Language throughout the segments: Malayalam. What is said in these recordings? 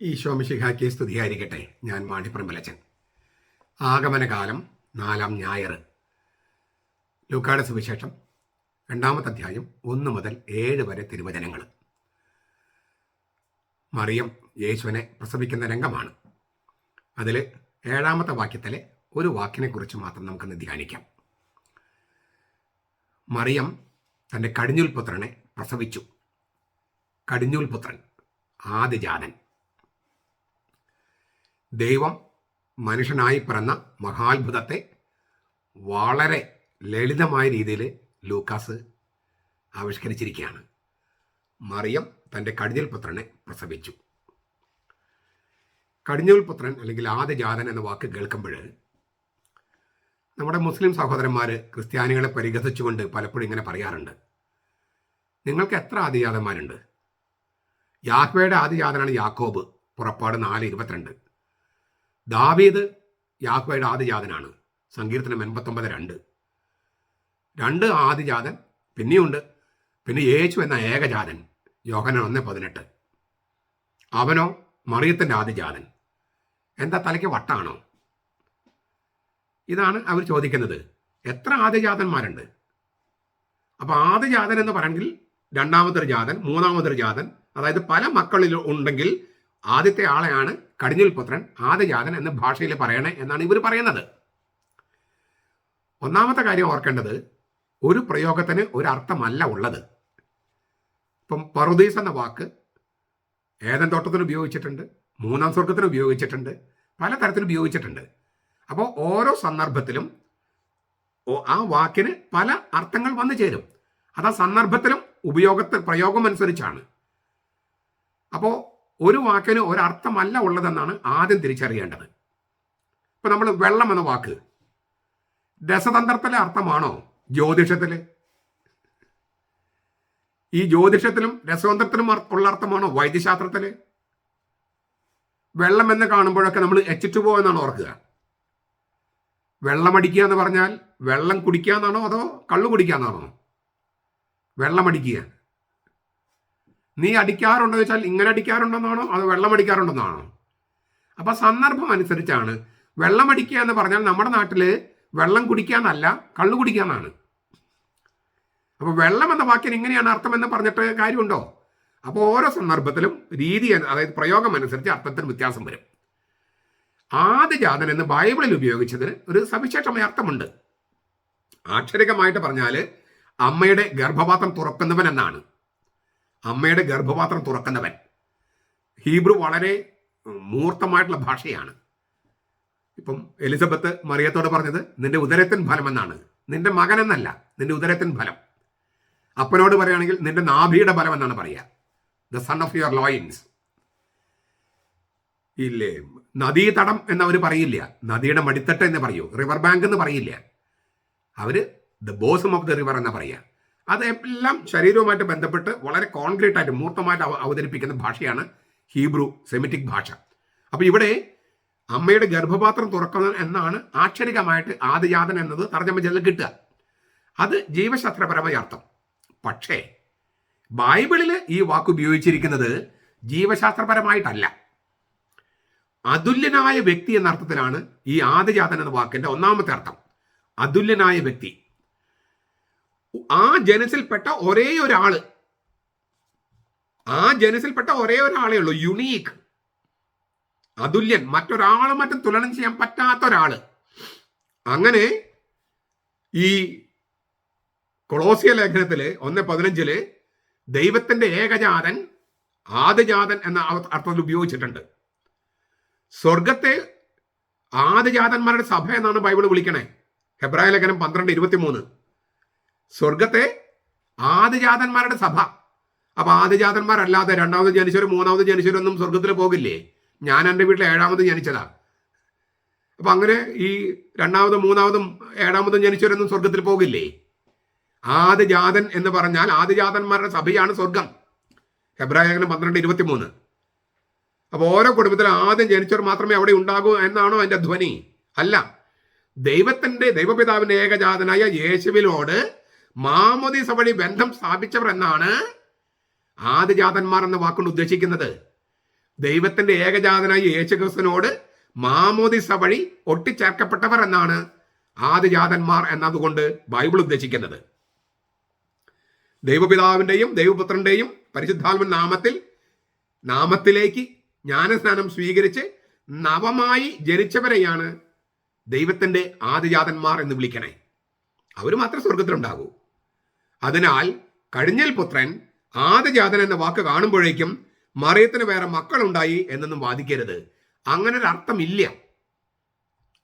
ഈശോമിശിഹാക്കി സ്തുതിയായിരിക്കട്ടെ ഞാൻ മാണിപ്രമ്പലച്ചൻ ആഗമനകാലം നാലാം ഞായർ. ലൂക്കാട് സുവിശേഷം രണ്ടാമത്തെ അധ്യായം ഒന്ന് മുതൽ ഏഴ് വരെ തിരുവചനങ്ങൾ. മറിയം യേശുവിനെ പ്രസവിക്കുന്ന രംഗമാണ്. അതിൽ ഏഴാമത്തെ വാക്യത്തിലെ ഒരു വാക്കിനെക്കുറിച്ച് മാത്രം നമുക്കൊന്ന് ധ്യാനിക്കാം. മറിയം തന്റെ കടിഞ്ഞുൽപുത്രനെ പ്രസവിച്ചു. കടിഞ്ഞുൽപുത്രൻ ആദിജാതൻ ദൈവം മനുഷ്യനായി പിറന്ന മഹാത്ഭുതത്തെ വളരെ ലളിതമായ രീതിയിൽ ലൂക്കാസ് ആവിഷ്കരിച്ചിരിക്കുകയാണ്. മറിയം തന്റെ കടിഞ്ഞൽ പുത്രനെ പ്രസവിച്ചു. കടിഞ്ഞൽ പുത്രൻ അല്ലെങ്കിൽ ആദിജാതൻ എന്ന വാക്ക് കേൾക്കുമ്പോൾ നമ്മുടെ മുസ്ലിം സഹോദരന്മാർ ക്രിസ്ത്യാനികളെ പരിഹസിച്ചുകൊണ്ട് പലപ്പോഴും ഇങ്ങനെ പറയാറുണ്ട്. നിങ്ങൾക്ക് എത്ര ആദിജാതന്മാരുണ്ട് യാഹ്വയുടെ ആദിജാതനാണ് യാക്കോബ് പുറപ്പാട് നാല് ഇരുപത്തിരണ്ട്. ദാവീദ് യാക്കോയുടെ ആദിജാതനാണ് സങ്കീർത്തനം എൺപത്തൊമ്പത് രണ്ട്. രണ്ട് ആദിജാതൻ പിന്നെയുണ്ട്. പിന്നെ യേശു എന്ന ഏകജാതൻ യോഹനൻ ഒന്ന് പതിനെട്ട്. അവനോ മറിയത്തിന്റെ ആദിജാതൻ എന്താ തലയ്ക്ക് വട്ടാണോ? ഇതാണ് അവർ ചോദിക്കുന്നത്. എത്ര ആദിജാതന്മാരുണ്ട് അപ്പോൾ ആദിജാതൻ എന്ന് പറയെങ്കിൽ രണ്ടാമതൊരു ജാതൻ മൂന്നാമതൊരു ജാതൻ അതായത് പല മക്കളിൽ ഉണ്ടെങ്കിൽ ആദ്യത്തെ ആളെയാണ് കടിഞ്ഞുൽ പുത്രൻ എന്ന എന്ന് ഭാഷയിൽ പറയണേ എന്നാണ് ഇവർ പറയുന്നത്. ഒന്നാമത്തെ കാര്യം ഓർക്കേണ്ടത് ഒരു പ്രയോഗത്തിന് ഒരു അർത്ഥമല്ല ഉള്ളത്. ഇപ്പം പറുദീസ് എന്ന വാക്ക് ഏതൻ തോട്ടത്തിന് ഉപയോഗിച്ചിട്ടുണ്ട് മൂന്നാം സ്വർഗത്തിന് ഉപയോഗിച്ചിട്ടുണ്ട് പലതരത്തിൽ ഉപയോഗിച്ചിട്ടുണ്ട്. അപ്പോൾ ഓരോ സന്ദർഭത്തിലും ആ വാക്കിന് പല അർത്ഥങ്ങൾ വന്നു ചേരും. അത് ആ സന്ദർഭത്തിലും ഉപയോഗത്തിൽ പ്രയോഗം അനുസരിച്ചാണ് അപ്പോൾ ഒരു വാക്കിന് ഒരർത്ഥമല്ല ഉള്ളതെന്നാണ് ആദ്യം തിരിച്ചറിയേണ്ടത്. ഇപ്പൊ നമ്മൾ വെള്ളം എന്ന വാക്ക്. രസതന്ത്രത്തിലെ അർത്ഥമാണോ ജ്യോതിഷത്തിൽ? ഈ ജ്യോതിഷത്തിലും രസതന്ത്രത്തിലും ഉള്ള അർത്ഥമാണോ വൈദ്യശാസ്ത്രത്തിൽ? വെള്ളം എന്ന് കാണുമ്പോഴൊക്കെ നമ്മൾ എച്ചിട്ട് പോകുമെന്നാണ് ഓർക്കുക. വെള്ളമടിക്കുക എന്ന് പറഞ്ഞാൽ വെള്ളം കുടിക്കുക എന്നാണോ അതോ കള്ളു കുടിക്കുക എന്നാണോ? വെള്ളമടിക്കുക നീ അടിക്കാറുണ്ടോ വെച്ചാൽ ഇങ്ങനെ അടിക്കാറുണ്ടെന്നാണോ? അത് വെള്ളം അടിക്കാറുണ്ടെന്നാണോ? അപ്പൊ സന്ദർഭം അനുസരിച്ചാണ്. വെള്ളം അടിക്കുക എന്ന് പറഞ്ഞാൽ നമ്മുടെ നാട്ടിൽ വെള്ളം കുടിക്കാന്നല്ല കള്ളു കുടിക്കാന്നാണ് അപ്പൊ വെള്ളം എന്ന വാക്കിന് എങ്ങനെയാണ് അർത്ഥം എന്ന് പറഞ്ഞിട്ട് കാര്യമുണ്ടോ? അപ്പോൾ ഓരോ സന്ദർഭത്തിലും രീതി അതായത് പ്രയോഗം അനുസരിച്ച് അർത്ഥത്തിൽ വ്യത്യാസം വരും. ആദ്യജാതൻ എന്ന് ബൈബിളിൽ ഉപയോഗിച്ചതിന് ഒരു സവിശേഷമായ അർത്ഥമുണ്ട്. ആക്ഷരികമായിട്ട് പറഞ്ഞാൽ അമ്മയുടെ ഗർഭപാത്രം തുറക്കുന്നവൻ എന്നാണ്. അമ്മയുടെ ഗർഭപാത്രം തുറക്കുന്നവൻ. ഹീബ്രു വളരെ മൂർത്തമായിട്ടുള്ള ഭാഷയാണ്. ഇപ്പം എലിസബത്ത് മറിയത്തോട് പറഞ്ഞത് നിന്റെ ഉദരത്തിൻ ഫലം എന്നാണ്. നിന്റെ മകൻ എന്നല്ല നിന്റെ ഉദരത്തിൻ ഫലം. അപ്പനോട് പറയുകയാണെങ്കിൽ നിന്റെ നാഭിയുടെ ഫലം എന്നാണ് പറയുക. The son of your loins ഇല്ലേ? നദീതടം എന്ന് അവർ പറയില്ല. നദിയുടെ മടിത്തട്ട് എന്ന് പറയൂ. റിവർ ബാങ്ക് എന്ന് പറയില്ല. അവർ the bosom of the river എന്ന് പറയുക. അതെല്ലാം ശരീരവുമായിട്ട് ബന്ധപ്പെട്ട് വളരെ കോൺക്രീറ്റ് ആയിട്ട് മൂർത്തമായിട്ട് അവതരിപ്പിക്കുന്ന ഭാഷയാണ് ഹീബ്രു സെമിറ്റിക് ഭാഷ. അപ്പോൾ ഇവിടെ അമ്മയുടെ ഗർഭപാത്രം തുറക്കുന്ന എന്നാണ് ആക്ഷരികമായിട്ട് ആദിജാതൻ എന്നത് തർജമ ചെയ്ത് കിട്ടുക. അത് ജീവശാസ്ത്രപരമായ അർത്ഥം. പക്ഷേ ബൈബിളിൽ ഈ വാക്ക് ഉപയോഗിച്ചിരിക്കുന്നത് ജീവശാസ്ത്രപരമായിട്ടല്ല. അതുല്യനായ വ്യക്തി എന്ന അർത്ഥത്തിലാണ് ഈ ആദിജാതൻ എന്ന വാക്കിന്റെ ഒന്നാമത്തെ അർത്ഥം. അതുല്യനായ വ്യക്തി. ആ ജനസിൽപ്പെട്ട ഒരേ ഒരാൾ. ആ ജനസിൽപ്പെട്ട ഒരേ ഒരാളേ ഉള്ളൂ. യുണീക്ക് അതുല്യൻ. മറ്റൊരാളെ മറ്റും തുലനം ചെയ്യാൻ പറ്റാത്ത ഒരാൾ. അങ്ങനെ ഈ കൊളോസിയ ലേഖനത്തിൽ ഒന്ന് പതിനഞ്ചിൽ ദൈവത്തിന്റെ ഏകജാതൻ ആദ്യജാതൻ എന്ന അർത്ഥത്തിൽ ഉപയോഗിച്ചിട്ടുണ്ട്. സ്വർഗത്തെ ആദ്യജാതന്മാരുടെ സഭ എന്നാണ് ബൈബിൾ വിളിക്കണേ. ഹെബ്രായ ലേഖനം പന്ത്രണ്ട് ഇരുപത്തിമൂന്ന്. സ്വർഗത്തെ ആദിജാതന്മാരുടെ സഭ. അപ്പൊ ആദിജാതന്മാരല്ലാതെ രണ്ടാമത് ജനിച്ചവരും മൂന്നാമത് ജനിച്ചവരൊന്നും സ്വർഗത്തിൽ പോകില്ലേ? ഞാൻ എന്റെ വീട്ടിൽ ഏഴാമത് ജനിച്ചതാ. അപ്പൊ അങ്ങനെ ഈ രണ്ടാമതും മൂന്നാമതും ഏഴാമതും ജനിച്ചവരൊന്നും സ്വർഗത്തിൽ പോകില്ലേ? ആദിജാതൻ എന്ന് പറഞ്ഞാൽ ആദിജാതന്മാരുടെ സഭയാണ് സ്വർഗം. ലേഖനം പന്ത്രണ്ട് ഇരുപത്തിമൂന്ന്. അപ്പൊ ഓരോ കുടുംബത്തിലും ആദ്യം ജനിച്ചവർ മാത്രമേ അവിടെ ഉണ്ടാകൂ എന്നാണോ എന്റെ ധ്വനി? അല്ല. ദൈവത്തിന്റെ ദൈവപിതാവിന്റെ ഏകജാതനായ യേശുവിനോട് മാമോദീസ വഴി ബന്ധം സ്ഥാപിച്ചവർ എന്നാണ് ആദിജാതന്മാർ എന്ന വാക്കുകൊണ്ട് ഉദ്ദേശിക്കുന്നത്. ദൈവത്തിന്റെ ഏകജാതനായ യേശുക്രിസ്തുവിനോട് മാമോദിസ വഴി ഒട്ടിച്ചേർക്കപ്പെട്ടവർ എന്നാണ് ആദിജാതന്മാർ എന്നതുകൊണ്ട് ബൈബിൾ ഉദ്ദേശിക്കുന്നത്. ദൈവപിതാവിന്റെയും ദൈവപുത്രന്റെയും പരിശുദ്ധാത്മൻ നാമത്തിൽ നാമത്തിലേക്ക് ജ്ഞാനസ്നാനം സ്വീകരിച്ച് നവമായി ജനിച്ചവരെയാണ് ദൈവത്തിന്റെ ആദിജാതന്മാർ എന്ന് വിളിക്കണേ. അവർ മാത്രമേ സ്വർഗത്തിലുണ്ടാകൂ അതിനാൽ കഴിഞ്ഞൽ പുത്രൻ ആദ്യജാതൻ എന്ന വാക്ക് കാണുമ്പോഴേക്കും മറിയത്തിന് വേറെ മക്കളുണ്ടായി എന്നൊന്നും വാദിക്കരുത്. അങ്ങനെ ഒരു അർത്ഥമില്ല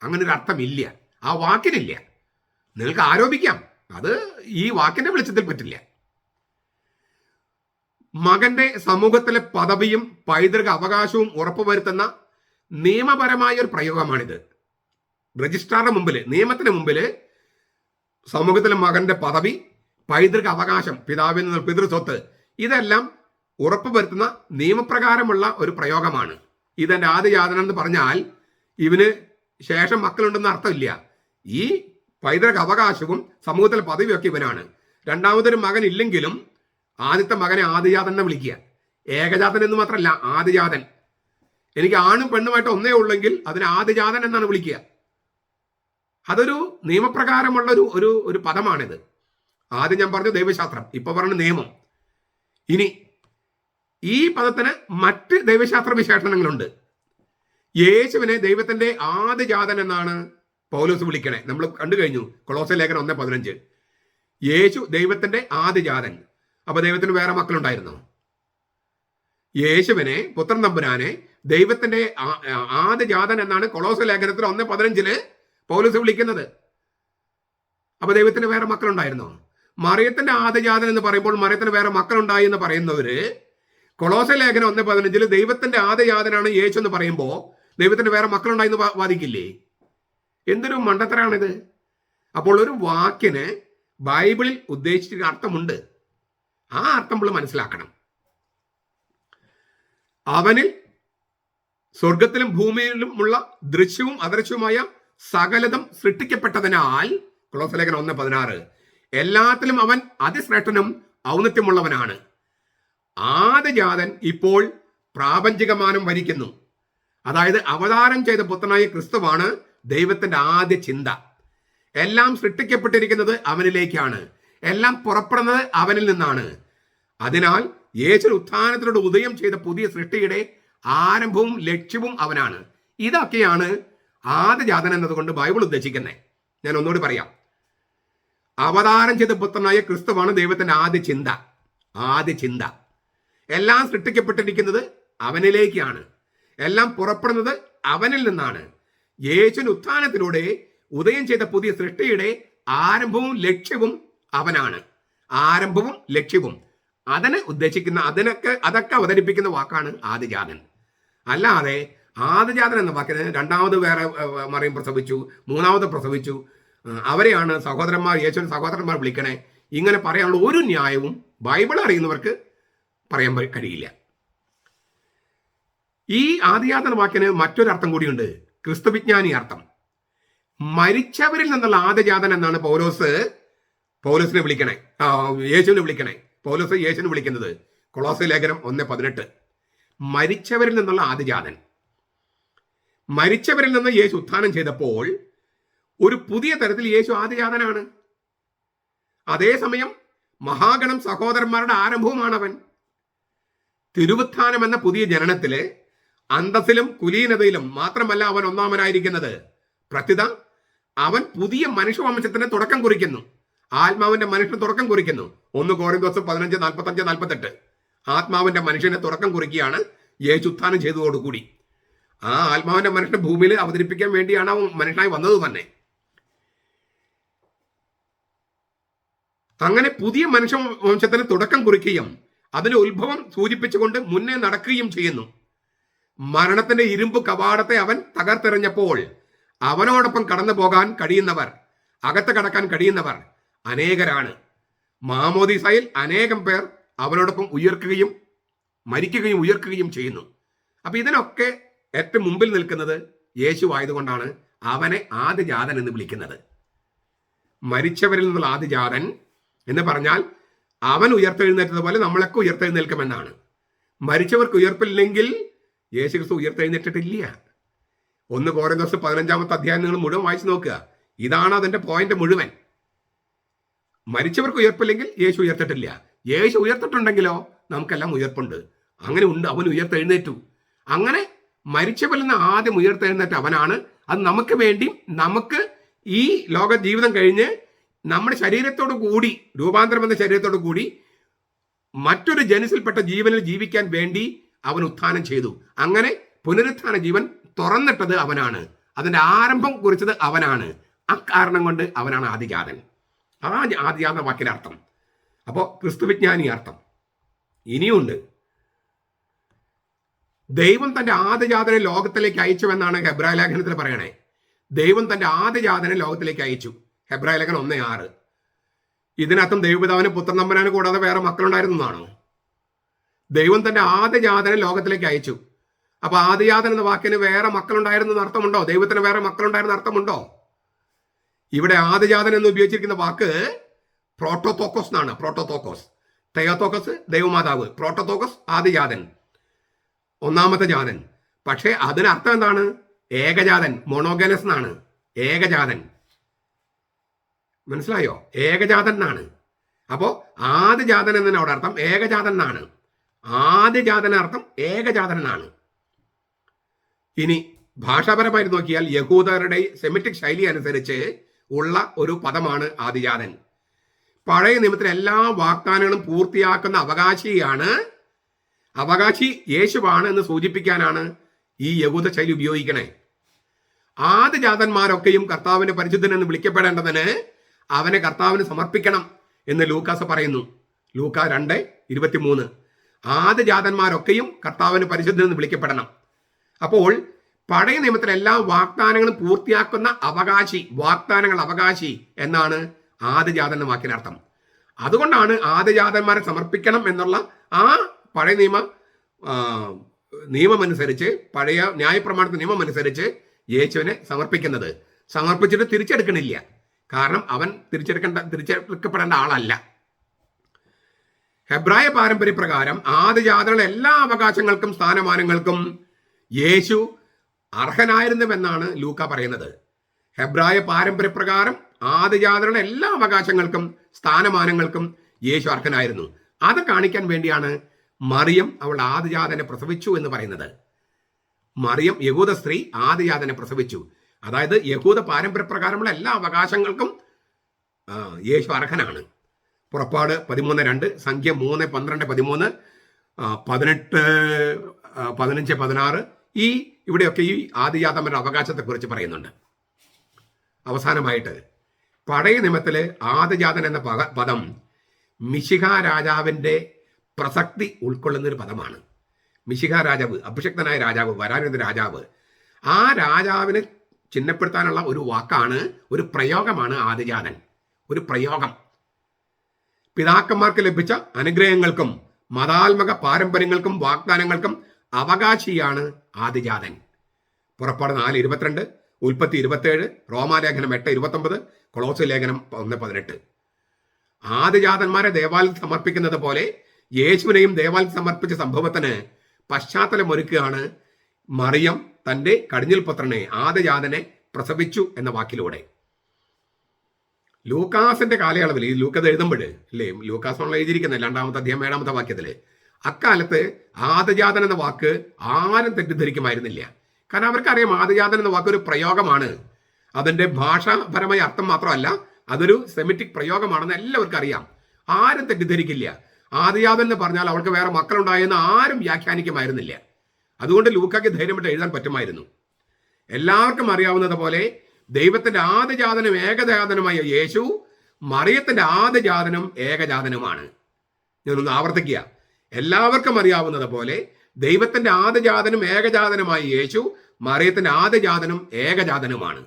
അങ്ങനെ ഒരു അർത്ഥമില്ല ആ വാക്കിനില്ല. നിങ്ങൾക്ക് ആരോപിക്കാം. അത് ഈ വാക്കിന്റെ വെളിച്ചത്തിൽ പറ്റില്ല. മകന്റെ സമൂഹത്തിലെ പദവിയും പൈതൃക അവകാശവും ഉറപ്പുവരുത്തുന്ന നിയമപരമായ ഒരു പ്രയോഗമാണിത്. രജിസ്ട്രാറുടെ മുമ്പിൽ നിയമത്തിന് മുമ്പിൽ സമൂഹത്തിലെ മകന്റെ പദവി പൈതൃക അവകാശം പിതാവിൽ നിന്ന് പിതൃസ്വത്ത്. ഇതെല്ലാം ഉറപ്പുവരുത്തുന്ന നിയമപ്രകാരമുള്ള ഒരു പ്രയോഗമാണ്. ഇതെന്റെ ആദ്യയാതന എന്ന് പറഞ്ഞാൽ ഇവന് ശേഷം മക്കളുണ്ടെന്ന് അർത്ഥമില്ല. ഈ പൈതൃക അവകാശവും സമൂഹത്തിലെ പദവിയൊക്കെ ഇവനാണ്. രണ്ടാമതൊരു മകൻ ഇല്ലെങ്കിലും ആദ്യത്തെ മകനെ ആദ്യജാതൻ എന്ന് വിളിക്കുക. ഏകജാതൻ എന്ന് മാത്രമല്ല ആദ്യജാതൻ എനിക്ക് ആണും പെണ്ണുമായിട്ട് ഒന്നേ ഉള്ളെങ്കിൽ അതിന് ആദ്യജാതൻ എന്നാണ് വിളിക്കുക. അതൊരു നിയമപ്രകാരമുള്ള ഒരു ഒരു പദമാണിത്. ആദ്യം ഞാൻ പറഞ്ഞു ദൈവശാസ്ത്രം. ഇപ്പൊ പറഞ്ഞ നിയമം. ഇനി ഈ പദത്തിന് മറ്റ് ദൈവശാസ്ത്ര വിശേഷണങ്ങളുണ്ട്. യേശുവിനെ ദൈവത്തിന്റെ ആദിജാതൻ എന്നാണ് പൗലോസ് വിളിക്കണേ. നമ്മൾ കണ്ടു കഴിഞ്ഞു. കൊളോസ ലേഖനം ഒന്ന് പതിനഞ്ച്. യേശു ദൈവത്തിന്റെ ആദിജാതൻ അപ്പൊ ദൈവത്തിന് വേറെ മക്കളുണ്ടായിരുന്നു. യേശുവിനെ പുത്രൻ തമ്പുരാനെ ദൈവത്തിന്റെ ആദ്യ ജാതൻ ആദിജാതൻ എന്നാണ് കൊളോസ ലേഖനത്തിൽ ഒന്ന് പതിനഞ്ചിൽ പൗലോസ് വിളിക്കുന്നത്. അപ്പൊ ദൈവത്തിന് വേറെ മക്കളുണ്ടായിരുന്നോ? മറിയത്തിന്റെ ആദ്യജാതൻ എന്ന് പറയുമ്പോൾ മറിയത്തിന് വേറെ മക്കളുണ്ടായി എന്ന് പറയുന്നവര് കൊളോസ ലേഖനം ഒന്ന് പതിനഞ്ചിൽ ദൈവത്തിന്റെ ആദ്യജാതനാണ് യേശു എന്ന് പറയുമ്പോൾ ദൈവത്തിന് വേറെ മക്കളുണ്ടായി എന്ന് വാദിക്കില്ലേ? എന്തൊരു മണ്ടത്തരാണിത്. അപ്പോൾ ഒരു വാക്കിന് ബൈബിളിൽ ഉദ്ദേശിച്ചിട്ട് അർത്ഥമുണ്ട്. ആ അർത്ഥം നമ്മൾ മനസ്സിലാക്കണം. അവനിൽ സ്വർഗത്തിലും ഭൂമിയിലുമുള്ള ദൃശ്യവും അദൃശ്യവുമായ സകലതും സൃഷ്ടിക്കപ്പെട്ടതിനാൽ കുളോസലേഖനം ഒന്ന് പതിനാറ് എല്ലാത്തിലും അവൻ അതിശ്രേഷ്ഠനും ഔന്നത്യമുള്ളവനാണ്. ആദ്യജാതൻ ഇപ്പോൾ പ്രാപഞ്ചികമാനം വരിക്കുന്നു. അതായത് അവതാരം ചെയ്ത പുത്രനായ ക്രിസ്തുവാണ് ദൈവത്തിന്റെ ആദ്യ ചിന്ത. എല്ലാം സൃഷ്ടിക്കപ്പെട്ടിരിക്കുന്നത് അവനിലേക്കാണ്. എല്ലാം പുറപ്പെടുന്നത് അവനിൽ നിന്നാണ്. അതിനാൽ യേശു ഉത്ഥാനത്തിലൂടെ ഉദയം ചെയ്ത പുതിയ സൃഷ്ടിയുടെ ആരംഭവും ലക്ഷ്യവും അവനാണ്. ഇതൊക്കെയാണ് ആദ്യജാതൻ എന്നതുകൊണ്ട് ബൈബിൾ ഉദ്ദേശിക്കുന്നത്. ഞാൻ ഒന്നുകൂടി പറയാം. അവതാരം ചെയ്ത പുത്രനായ ക്രിസ്തുവാണ് ദൈവത്തിന്റെ ആദ്യ ചിന്ത. ആദ്യ ചിന്ത. എല്ലാം സൃഷ്ടിക്കപ്പെട്ടിരിക്കുന്നത് അവനിലേക്കാണ്. എല്ലാം പുറപ്പെടുന്നത് അവനിൽ നിന്നാണ്. യേശുവിന് ഉത്ഥാനത്തിലൂടെ ഉദയം ചെയ്ത പുതിയ സൃഷ്ടിയുടെ ആരംഭവും ലക്ഷ്യവും അവനാണ്. ആരംഭവും ലക്ഷ്യവും. അതിനെ ഉദ്ദേശിക്കുന്ന അതിനൊക്കെ അതൊക്കെ അവതരിപ്പിക്കുന്ന വാക്കാണ് ആദിജാതൻ അല്ലാതെ ആദിജാതൻ എന്ന വാക്കിന് രണ്ടാമത് വേറെ മറിയും പ്രസവിച്ചു മൂന്നാമത് പ്രസവിച്ചു അവരെയാണ് സഹോദരന്മാർ യേശുവിൻ സഹോദരന്മാർ വിളിക്കണേ. ഇങ്ങനെ പറയാനുള്ള ഒരു ന്യായവും ബൈബിൾ അറിയുന്നവർക്ക് പറയാൻ കഴിയില്ല. ഈ ആദ്യാതന വാക്കിന് മറ്റൊരർത്ഥം കൂടിയുണ്ട്. ക്രിസ്തുവിജ്ഞാനി അർത്ഥം. മരിച്ചവരിൽ നിന്നുള്ള ആദ്യജാതൻ എന്നാണ് പൗലോസ് പൗലോസിനെ വിളിക്കണേ. യേശുവിനെ വിളിക്കണേ. പൗലോസ് യേശുവിനെ വിളിക്കുന്നത്. കൊളോസ ലേഖനം ഒന്ന് പതിനെട്ട്. മരിച്ചവരിൽ നിന്നുള്ള ആദ്യജാതൻ. മരിച്ചവരിൽ നിന്ന് യേശു ഉത്ഥാനം ചെയ്തപ്പോൾ ഒരു പുതിയ തരത്തിൽ യേശു ആദിജാതനാണ് അതേസമയം മഹാഗണം സഹോദരന്മാരുടെ ആരംഭവുമാണ് അവൻ തിരുവുത്ഥാനം എന്ന പുതിയ ജനനത്തിലെ അന്തസ്സിലും കുലീനതയിലും മാത്രമല്ല അവൻ ഒന്നാമനായിരിക്കുന്നത്. പ്രത്യുത അവൻ പുതിയ മനുഷ്യവംശത്തിന് തുടക്കം കുറിക്കുന്നു. ആത്മാവിന്റെ മനുഷ്യന് തുടക്കം കുറിക്കുന്നു. ഒന്ന് കോറിന്തോസ് പതിനഞ്ച് നാൽപ്പത്തഞ്ച് നാൽപ്പത്തെട്ട് ആത്മാവിന്റെ മനുഷ്യനെ തുടക്കം കുറിക്കുകയാണ് യേശു ഉത്ഥാനം ചെയ്തതോടുകൂടി. ആ ആത്മാവിന്റെ മനുഷ്യനെ ഭൂമിയിൽ അവതരിപ്പിക്കാൻ വേണ്ടിയാണ് അവൻ മനുഷ്യനായി വന്നത് തന്നെ. അങ്ങനെ പുതിയ മനുഷ്യ വംശത്തിന് തുടക്കം കുറിക്കുകയും അതിന്റെ ഉത്ഭവം സൂചിപ്പിച്ചുകൊണ്ട് മുന്നേ നടക്കുകയും ചെയ്യുന്നു. മരണത്തിന്റെ ഇരുമ്പ് കവാടത്തെ അവൻ തകർത്തെറിഞ്ഞപ്പോൾ അവനോടൊപ്പം കടന്നു പോകാൻ കഴിയുന്നവർ അകത്ത് കടക്കാൻ കഴിയുന്നവർ അനേകരാണ്. മാമോദിസയിൽ അനേകം പേർ അവനോടൊപ്പം ഉയർക്കുകയും മരിക്കുകയും ഉയർക്കുകയും ചെയ്യുന്നു. അപ്പൊ ഇതിനൊക്കെ ഏറ്റവും മുമ്പിൽ നിൽക്കുന്നത് യേശു ആയതുകൊണ്ടാണ് അവനെ ആദ്യജാതൻ എന്ന് വിളിക്കുന്നത്. മരിച്ചവരിൽ നിന്നുള്ള ആദിജാതൻ എന്ന് പറഞ്ഞാൽ അവൻ ഉയർത്തെഴുന്നേറ്റതുപോലെ നമ്മളൊക്കെ ഉയർത്തെഴുന്നേൽക്കുമെന്നാണ്. മരിച്ചവർക്ക് ഉയർപ്പില്ലെങ്കിൽ യേശു ക്രിസ്തു ഉയർത്തെഴുന്നേറ്റിട്ടില്ല. ഒന്ന് കോരം ദിവസം പതിനഞ്ചാമത്തെ അധ്യായം നിങ്ങൾ മുഴുവൻ വായിച്ചു നോക്കുക. ഇതാണ് അതിന്റെ പോയിന്റ് മുഴുവൻ. മരിച്ചവർക്ക് ഉയർപ്പില്ലെങ്കിൽ യേശു ഉയർത്തിട്ടില്ല. യേശു ഉയർത്തിട്ടുണ്ടെങ്കിലോ നമുക്കെല്ലാം ഉയർപ്പുണ്ട്. അങ്ങനെ ഉണ്ട് അവൻ ഉയർത്തെഴുന്നേറ്റു. അങ്ങനെ മരിച്ചവരിൽ നിന്ന് ആദ്യം ഉയർത്തെഴുന്നേറ്റ അവനാണ് അത് നമുക്ക് വേണ്ടി നമുക്ക് ഈ ലോക ജീവിതം കഴിഞ്ഞ് നമ്മുടെ ശരീരത്തോട് കൂടി രൂപാന്തരം എന്ന ശരീരത്തോട് കൂടി മറ്റൊരു ജനുസിൽപ്പെട്ട ജീവനിൽ ജീവിക്കാൻ വേണ്ടി അവൻ ഉത്ഥാനം ചെയ്തു. അങ്ങനെ പുനരുത്ഥാന ജീവൻ തുറന്നിട്ടത് അവനാണ്. അതിന്റെ ആരംഭം കുറിച്ചത് അവനാണ്. കാരണം കൊണ്ട് അവനാണ് ആദിജാതൻ. ആ ആദിജാത വാക്കിന്റെ അർത്ഥം. അപ്പോൾ ക്രിസ്തുവിജ്ഞാനി അർത്ഥം. ഇനിയുണ്ട്. ദൈവം തന്റെ ആദ്യജാതനെ ലോകത്തിലേക്ക് അയച്ചുവെന്നാണ് ഹെബ്രായ ലേഖനത്തിൽ പറയണേ. ദൈവം തന്റെ ആദ്യജാതനെ ലോകത്തിലേക്ക് അയച്ചു. ഹെബ്രായ ലേഖനം ഒന്ന് ആറ്. ഇതിനകത്തും ദൈവപിതാവിന് പുത്രൻ നമ്പനാന് കൂടാതെ വേറെ മക്കളുണ്ടായിരുന്നതാണോ ദൈവം തന്റെ ആദ്യജാതനെ ലോകത്തിലേക്ക് അയച്ചു. അപ്പൊ ആദ്യജാതൻ എന്ന വാക്കിന് വേറെ മക്കളുണ്ടായിരുന്ന അർത്ഥമുണ്ടോ? ദൈവത്തിന് വേറെ മക്കളുണ്ടായിരുന്ന അർത്ഥമുണ്ടോ? ഇവിടെ ആദ്യജാതൻ എന്ന് ഉപയോഗിച്ചിരിക്കുന്ന വാക്ക് പ്രോട്ടോതോക്കോസ് എന്നാണ്. പ്രോട്ടോതോക്കോസ്. തെയോത്തോക്കസ് ദൈവമാതാവ്. പ്രോട്ടോതോക്കസ് ആദ്യജാതൻ ഒന്നാമത്തെ ജാതൻ. പക്ഷേ അതിനർത്ഥം എന്താണ്? ഏകജാതൻ മൊണോഗനസ് എന്നാണ്. ഏകജാതൻ. മനസ്സിലായോ? ഏകജാതൻ എന്നാണ് അപ്പോൾ ആദിജാതൻ എന്നതിന് അവിടെ അർത്ഥം ഏകജാതൻ എന്നാണ് ആദ്യജാതന അർത്ഥം ഏകജാതൻ എന്നാണ് ഇനി ഭാഷാപരമായി നോക്കിയാൽ യഹൂദരുടെ സെമിറ്റിക് ശൈലി അനുസരിച്ച് ഉള്ള ഒരു പദമാണ് ആദിജാതൻ പഴയ നിയമത്തിലെ എല്ലാ വാഗ്ദാനങ്ങളും പൂർത്തിയാക്കുന്ന അവകാശിയാണ്. അവകാശി യേശുവാണ് എന്ന് സൂചിപ്പിക്കാനാണ് ഈ യഹൂദ ശൈലി ഉപയോഗിക്കണേ. ആദിജാതന്മാരൊക്കെയും കർത്താവിന്റെ പരിശുദ്ധൻ എന്ന് വിളിക്കപ്പെടേണ്ടതിന് അവനെ കർത്താവിന് സമർപ്പിക്കണം എന്ന് ലൂക്കാസ് പറയുന്നു. ലൂക്ക രണ്ട് ഇരുപത്തിമൂന്ന്. ആദ്യജാതന്മാരൊക്കെയും കർത്താവിന് പരിശുദ്ധി നിന്ന് വിളിക്കപ്പെടണം. അപ്പോൾ പഴയ നിയമത്തിലെ എല്ലാ വാഗ്ദാനങ്ങളും പൂർത്തിയാക്കുന്ന അവകാശി വാഗ്ദാനങ്ങൾ അവകാശി എന്നാണ് ആദ്യജാതൻ എന്ന വാക്കിനർത്ഥം. അതുകൊണ്ടാണ് ആദ്യജാതന്മാരെ സമർപ്പിക്കണം എന്നുള്ള ആ പഴയ നിയമ നിയമമനുസരിച്ച് പഴയ ന്യായപ്രമാണത്തിന്റെ നിയമമനുസരിച്ച് യേശുവിനെ സമർപ്പിക്കുന്നത്. സമർപ്പിച്ചിട്ട് തിരിച്ചെടുക്കണില്ല. കാരണം അവൻ തിരിച്ചെടുക്കേണ്ട തിരിച്ചെടുക്കപ്പെടേണ്ട ആളല്ല. ഹെബ്രായ പാരമ്പര്യപ്രകാരം ആദ്യജാതരുടെ എല്ലാ അവകാശങ്ങൾക്കും സ്ഥാനമാനങ്ങൾക്കും യേശു അർഹനായിരുന്നുവെന്നാണ് ലൂക്ക പറയുന്നത്. ഹെബ്രായ പാരമ്പര്യപ്രകാരം ആദ്യജാതരുടെ എല്ലാ അവകാശങ്ങൾക്കും സ്ഥാനമാനങ്ങൾക്കും യേശു അർഹനായിരുന്നു. അത് കാണിക്കാൻ വേണ്ടിയാണ് മറിയം അവൾ ആദ്യജാതനെ പ്രസവിച്ചു എന്ന് പറയുന്നത്. മറിയം യഹൂദ സ്ത്രീ ആദ്യജാതനെ പ്രസവിച്ചു. അതായത് യഹൂദ പാരമ്പര്യപ്രകാരമുള്ള എല്ലാ അവകാശങ്ങൾക്കും യേശു അർഹനാണ്. പുറപ്പാട് പതിമൂന്ന് രണ്ട് സംഖ്യ മൂന്ന് പന്ത്രണ്ട് പതിമൂന്ന് പതിനെട്ട് പതിനഞ്ച് പതിനാറ് ഈ ഇവിടെയൊക്കെ ഈ ആദിജാതമ്മയുടെ അവകാശത്തെക്കുറിച്ച് പറയുന്നുണ്ട്. അവസാനമായിട്ട് പഴയ നിയമത്തിൽ ആദിജാതൻ എന്ന പദം മിശിഹ രാജാവിന്റെ പ്രസക്തി ഉൾക്കൊള്ളുന്ന ഒരു പദമാണ്. മിശിഹ രാജാവ് അഭിഷക്തനായ രാജാവ് വരാനിരുന്ന രാജാവ് ആ രാജാവിനെ ചിഹ്നപ്പെടുത്താനുള്ള ഒരു വാക്കാണ് ഒരു പ്രയോഗമാണ് ആദിജാതൻ. ഒരു പ്രയോഗം. പിതാക്കന്മാർക്ക് ലഭിച്ച അനുഗ്രഹങ്ങൾക്കും മതാത്മക പാരമ്പര്യങ്ങൾക്കും വാഗ്ദാനങ്ങൾക്കും അവകാശിയാണ് ആദിജാതൻ. പുറപ്പാട് നാല് ഇരുപത്തിരണ്ട് ഉൽപ്പത്തി ഇരുപത്തേഴ് റോമാലേഖനം എട്ട് ഇരുപത്തൊമ്പത് കൊളോസ് ലേഖനം ഒന്ന് പതിനെട്ട്. ആദിജാതന്മാരെ ദേവാലയത്തിൽ സമർപ്പിക്കുന്നത് പോലെ യേശുവിനെയും ദേവാലയത്തിൽ സമർപ്പിച്ച സംഭവത്തിന് പശ്ചാത്തലമൊരുക്കുകയാണ് മറിയം തന്റെ കടിഞ്ഞിൽ പുത്രനെ ആദജാതനെ പ്രസവിച്ചു എന്ന വാക്കിലൂടെ. ലൂക്കാസിന്റെ കാലയളവിൽ ഈ ലൂക്കത് എഴുതുമ്പോൾ അല്ലേ നമ്മൾ എഴുതിയിരിക്കുന്നത് രണ്ടാമത്തെ അധ്യായം ഏഴാമത്തെ വാക്യത്തിൽ. അക്കാലത്ത് ആദജാതൻ എന്ന വാക്ക് ആരും തെറ്റിദ്ധരിക്കുമായിരുന്നില്ല. കാരണം അവർക്കറിയാം ആദജാതൻ എന്ന വാക്ക് ഒരു പ്രയോഗമാണ്. അതിന്റെ ഭാഷാപരമായ അർത്ഥം മാത്രമല്ല അതൊരു സെമിറ്റിക് പ്രയോഗമാണെന്ന് എല്ലാവർക്കും അറിയാം. ആരും തെറ്റിദ്ധരിക്കില്ല. ആദിജാതൻ എന്ന് പറഞ്ഞാൽ അവൾക്ക് വേറെ മക്കളുണ്ടായെന്ന് ആരും വ്യാഖ്യാനിക്കുമായിരുന്നില്ല. അതുകൊണ്ട് ലൂക്കാക്ക് ധൈര്യമിട്ട് എഴുതാൻ പറ്റുമായിരുന്നു. എല്ലാവർക്കും അറിയാവുന്നത് പോലെ ദൈവത്തിന്റെ ആദ്യജാതനും ഏകജാതനുമായ യേശു മറിയത്തിന്റെ ആദ്യജാതനും ഏകജാതനുമാണ്. ഞാനൊന്ന് ആവർത്തിക്കുക. എല്ലാവർക്കും അറിയാവുന്നത് പോലെ ദൈവത്തിന്റെ ആദ്യജാതനും ഏകജാതനുമായ യേശു മറിയത്തിന്റെ ആദ്യജാതനും ഏകജാതനുമാണ്.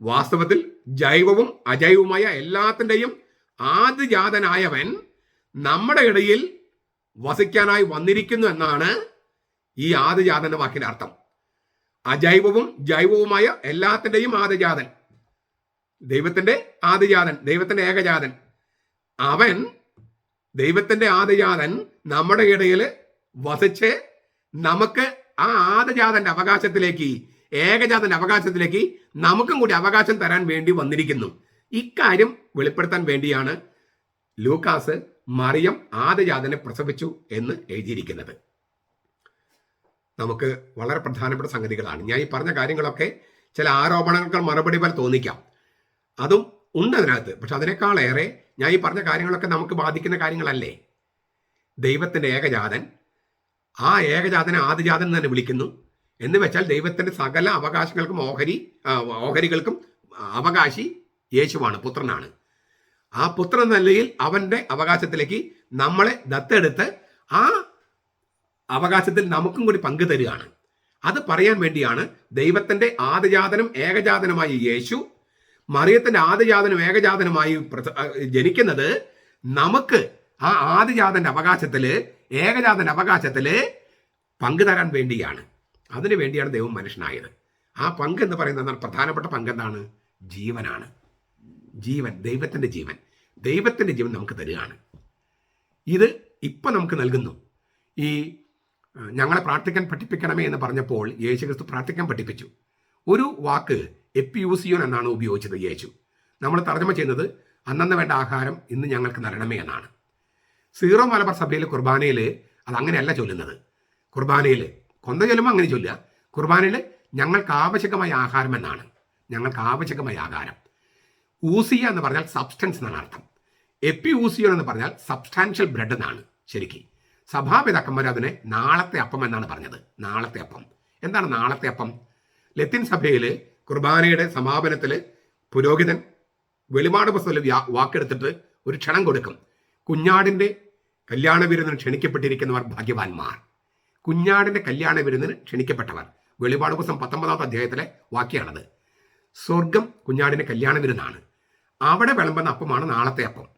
വാസ്തവത്തിൽ ജൈവവും അജൈവവുമായ എല്ലാത്തിന്റെയും ആദ്യജാതനായവൻ നമ്മുടെ ഇടയിൽ വസിക്കാനായി വന്നിരിക്കുന്നു എന്നാണ് ഈ ആദ്യജാതന വാക്കിന്റെ അർത്ഥം. അജൈവവും ജൈവവുമായ എല്ലാത്തിന്റെയും ആദജാതൻ ദൈവത്തിന്റെ ആദിജാതൻ ദൈവത്തിന്റെ ഏകജാതൻ. അവൻ ദൈവത്തിന്റെ ആദിജാതൻ നമ്മുടെ ഇടയിൽ വസിച്ച് നമുക്ക് ആ ആദജാതന്റെ അവകാശത്തിലേക്ക് ഏകജാതന്റെ അവകാശത്തിലേക്ക് നമുക്കും കൂടി അവകാശം തരാൻ വേണ്ടി വന്നിരിക്കുന്നു. ഇക്കാര്യം വെളിപ്പെടുത്താൻ വേണ്ടിയാണ് ലൂക്കാസ് മറിയം ആദജാതനെ പ്രസവിച്ചു എന്ന് എഴുതിയിരിക്കുന്നത്. നമുക്ക് വളരെ പ്രധാനപ്പെട്ട സംഗതികളാണ്. ഞാൻ ഈ പറഞ്ഞ കാര്യങ്ങളൊക്കെ ചില ആരോപണങ്ങൾക്ക് മറുപടി പോലെ തോന്നിക്കാം. അതും ഉണ്ട് അതിനകത്ത്. പക്ഷെ അതിനേക്കാളേറെ ഞാൻ ഈ പറഞ്ഞ കാര്യങ്ങളൊക്കെ നമുക്ക് ബാധിക്കുന്ന കാര്യങ്ങളല്ലേ? ദൈവത്തിന്റെ ഏകജാതൻ ആ ഏകജാതനെ ആദിജാതൻ തന്നെ വിളിക്കുന്നു. എന്ന് വെച്ചാൽ ദൈവത്തിന്റെ സകല അവകാശങ്ങൾക്കും ഓഹരി ഓഹരികൾക്കും അവകാശി യേശുവാണ് പുത്രനാണ്. ആ പുത്രൻ നിലയിൽ അവന്റെ അവകാശത്തിലേക്ക് നമ്മളെ ദത്തെടുത്ത് ആ അവകാശത്തിൽ നമുക്കും കൂടി പങ്ക് തരികയാണ്. അത് പറയാൻ വേണ്ടിയാണ് ദൈവത്തിന്റെ ആദ്യജാതനും ഏകജാതനുമായ യേശു മറിയത്തിന്റെ ആദ്യജാതനും ഏകജാതനുമായി ജനിക്കുന്നത് നമുക്ക് ആ ആദ്യജാതന്റെ അവകാശത്തിൽ ഏകജാതന്റെ അവകാശത്തിൽ പങ്ക് തരാൻ വേണ്ടിയാണ്. അതിനു വേണ്ടിയാണ് ദൈവം മനുഷ്യനായത്. ആ പങ്ക് എന്ന് പറയുന്നത്? പ്രധാനപ്പെട്ട പങ്ക് എന്താണ്? ജീവനാണ്. ജീവൻ ദൈവത്തിന്റെ ജീവൻ. ദൈവത്തിന്റെ ജീവൻ നമുക്ക് തരികയാണ്. ഇത് ഇപ്പൊ നമുക്ക് നൽകുന്നു. ഈ ഞങ്ങളെ പ്രാർത്ഥിക്കാൻ പഠിപ്പിക്കണമേ എന്ന് പറഞ്ഞപ്പോൾ യേശു ക്രിസ്തു പ്രാർത്ഥിക്കാൻ പഠിപ്പിച്ചു. ഒരു വാക്ക് എപ്പിയൂസിയോൻ എന്നാണ് ഉപയോഗിച്ചത് യേശു. നമ്മൾ തർജമ ചെയ്യുന്നത് അന്നന്ന് വേണ്ട ആഹാരം ഇന്ന് ഞങ്ങൾക്ക് നൽകണമേ എന്നാണ്. സീറോ മലബാർ സഭയിലെ കുർബാനയിൽ അത് അങ്ങനെയല്ല ചൊല്ലുന്നത്. കുർബാനയിൽ കൊന്ത ചൊല്ലുമ്പോൾ അങ്ങനെ ചൊല്ലുക. കുർബാനയിൽ ഞങ്ങൾക്ക് ആവശ്യകമായ ആഹാരം എന്നാണ്. ഞങ്ങൾക്ക് ആവശ്യകമായ ആഹാരം. ഊസിയ എന്ന് പറഞ്ഞാൽ സബ്സ്റ്റൻസ് എന്നാണ് അർത്ഥം. എപ്പി ഊസിയോൻ എന്ന് പറഞ്ഞാൽ സബ്സ്റ്റാൻഷ്യൽ ബ്രെഡ് എന്നാണ് ശരിക്കും. സഭാപിതാക്കന്മാർ അതിനെ നാളത്തെ അപ്പം എന്നാണ് പറഞ്ഞത്. നാളത്തെ അപ്പം. എന്താണ് നാളത്തെ അപ്പം? ലത്തിൻ സഭയിൽ കുർബാനയുടെ സമാപനത്തിൽ പുരോഹിതൻ വെളിപാട് പുസ്തകത്തിൽ വാക്കെടുത്തിട്ട് ഒരു ക്ഷണം കൊടുക്കും. കുഞ്ഞാടിന്റെ കല്യാണ വിരുന്നിന് ക്ഷണിക്കപ്പെട്ടിരിക്കുന്നവർ ഭാഗ്യവാന്മാർ. കുഞ്ഞാടിന്റെ കല്യാണ വിരുന്നിന് ക്ഷണിക്കപ്പെട്ടവർ. വെളിപാട് പുസ്തകം പത്തൊമ്പതാമത്തെ അധ്യായത്തിലെ വാക്യാണത്. സ്വർഗം കുഞ്ഞാടിന്റെ കല്യാണ വിരുന്നാണ്. അവിടെ വിളമ്പുന്ന അപ്പമാണ് നാളത്തെ അപ്പം.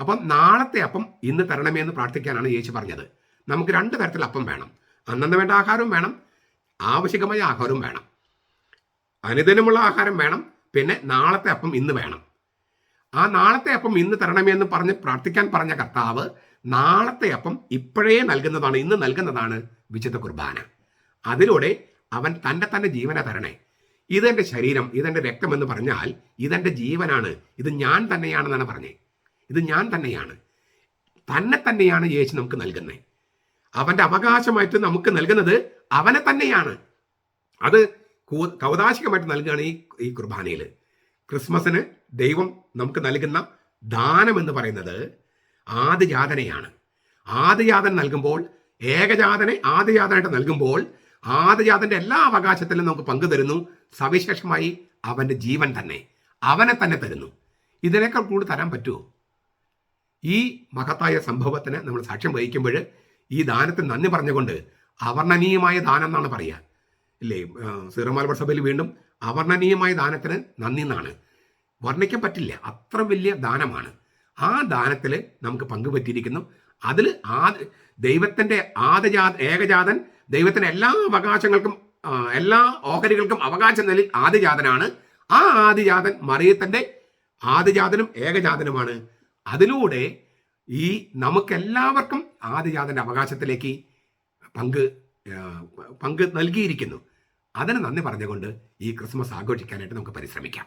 അപ്പം നാളത്തെ അപ്പം ഇന്ന് തരണമേ എന്ന് പ്രാർത്ഥിക്കാനാണ് യേശു പറഞ്ഞത്. നമുക്ക് രണ്ട് തരത്തിൽ അപ്പം വേണം. അന്നന്ന് വേണ്ട ആഹാരവും വേണം. ആവശ്യകമായ ആഹാരവും വേണം. അനുദിനമുള്ള ആഹാരം വേണം. പിന്നെ നാളത്തെ അപ്പം ഇന്ന് വേണം. ആ നാളത്തെ അപ്പം ഇന്ന് തരണമേ എന്ന് പറഞ്ഞ് പ്രാർത്ഥിക്കാൻ പറഞ്ഞ കർത്താവ് നാളത്തെ അപ്പം ഇപ്പോഴേ നൽകുന്നതാണ് ഇന്ന് നൽകുന്നതാണ് വിശുദ്ധ കുർബാന. അതിലൂടെ അവൻ തന്റെ തന്നെ ജീവനെ തരണേ. ഇതെന്റെ ശരീരം ഇതെന്റെ രക്തം എന്ന് പറഞ്ഞാൽ ഇതെന്റെ ജീവനാണ്. ഇത് ഞാൻ തന്നെയാണെന്നാണ് പറഞ്ഞേ. ഇത് ഞാൻ തന്നെയാണ്. തന്നെ തന്നെയാണ് യേശു നമുക്ക് നൽകുന്നത് അവന്റെ അവകാശമായിട്ട് നമുക്ക് നൽകുന്നത് അവനെ തന്നെയാണ്. അത് കൗതാശികമായിട്ട് നൽകുകയാണ് ഈ ഈ കുർബാനയിൽ. ക്രിസ്മസിന് ദൈവം നമുക്ക് നൽകുന്ന ദാനം എന്ന് പറയുന്നത് ആദ്യജാതനയാണ്. ആദ്യജാതൻ നൽകുമ്പോൾ ഏകജാതനെ ആദ്യജാതനായിട്ട് നൽകുമ്പോൾ ആദ്യജാതന്റെ എല്ലാ അവകാശത്തിലും നമുക്ക് പങ്കു തരുന്നു. സവിശേഷമായി അവന്റെ ജീവൻ തന്നെ അവനെ തന്നെ തരുന്നു. ഇതിനേക്കാൾ കൂടുതൽ തരാൻ പറ്റുമോ? ഈ മഹത്തായ സംഭവത്തിന് നമ്മൾ സാക്ഷ്യം വഹിക്കുമ്പോൾ ഈ ദാനത്തിന് നന്ദി പറഞ്ഞുകൊണ്ട് അവർണനീയമായ ദാനം എന്നാണ് പറയുക. ഇല്ലേ? സീറമാൽബർ സഭയിൽ വീണ്ടും അവർണനീയമായ ദാനത്തിന് നന്ദി എന്നാണ്. വർണിക്കാൻ പറ്റില്ല. അത്ര വലിയ ദാനമാണ്. ആ ദാനത്തിൽ നമുക്ക് പങ്കുപറ്റിയിരിക്കുന്നു. അതിൽ ആ ദൈവത്തിന്റെ ആദജാത ഏകജാതൻ ദൈവത്തിന്റെ എല്ലാ അവകാശങ്ങൾക്കും എല്ലാ ഓഹരികൾക്കും അവകാശം നൽകി ആദിജാതനാണ്. ആ ആദിജാതൻ മറിയത്തിന്റെ ആദിജാതനും ഏകജാതനുമാണ്. അതിലൂടെ ഈ നമുക്കെല്ലാവർക്കും ആദ്യജാതന്റെ അവകാശത്തിലേക്ക് പങ്ക് പങ്ക് നൽകിയിരിക്കുന്നു. അതിന് നന്ദി പറഞ്ഞുകൊണ്ട് ഈ ക്രിസ്മസ് ആഘോഷിക്കാനായിട്ട് നമുക്ക് പരിശ്രമിക്കാം.